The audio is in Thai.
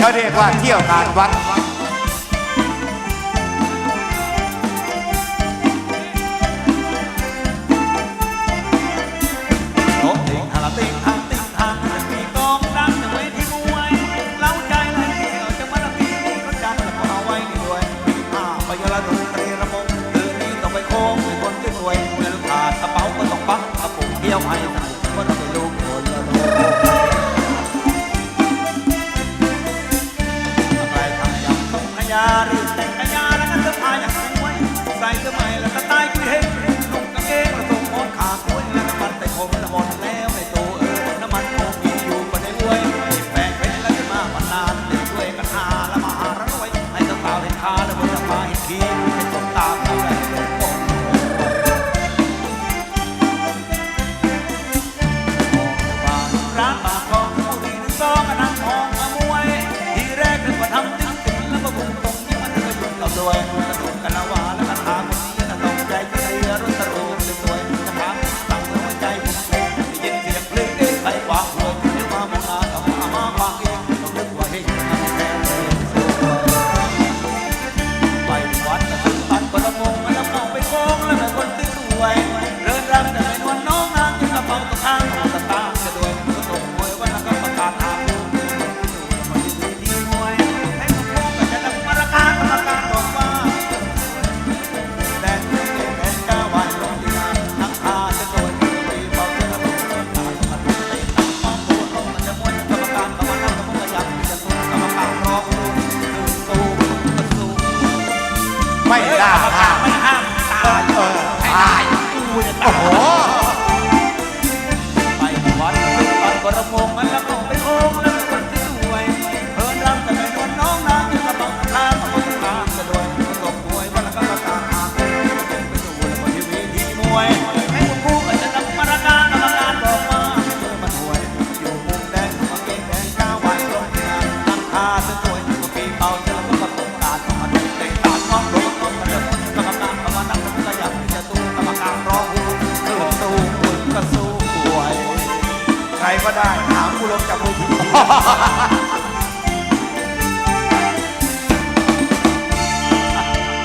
เขาเรียกว่าเที่ยวงานวัดารีบแต่งขยาแล้วก็เสื้อผ้าอย่างสวยใส่เสื้อใหม่แล้วก็ตายคุยเฮงนุ่งกางเกงแล้วส่งมดขาคุยแล้วน้ำมันแต่ผมละหมดแล้วในตัวเออน้ำมันคงมีอยู่ก็ได้วยแปลงเป็นแล้วขึ้นมาปันนานเด็กด้วยกันหาละมาหาระรวยให้สาวๆเห็นขาแล้วบนสบายเห็นขี้ ก็ ไม่ได้ห้ามไม่ห้ามตายเออตายกูจะตายโหไปวัดซึ่งตอนกระมงมันแล้วก็ไปโค้งแล้วคนที่สวยเพิ่นรำแต่ไม่นวลน้องนางยังกระเป๋าข้างคนที่งานจะด้วยตบมวยวันล้วก็ประกาศหาผู้ไปดูแล้วคนที่เวทีมวยให้พวกกูก็จะนำมาราการกรรมการบอกว่าเธอมันหวยอยู่มุมแดงมาเก่งแดงก้าวไหวลงที่งานตั้งท่าจะ ก็ได้ หาผู้ลงจากเวที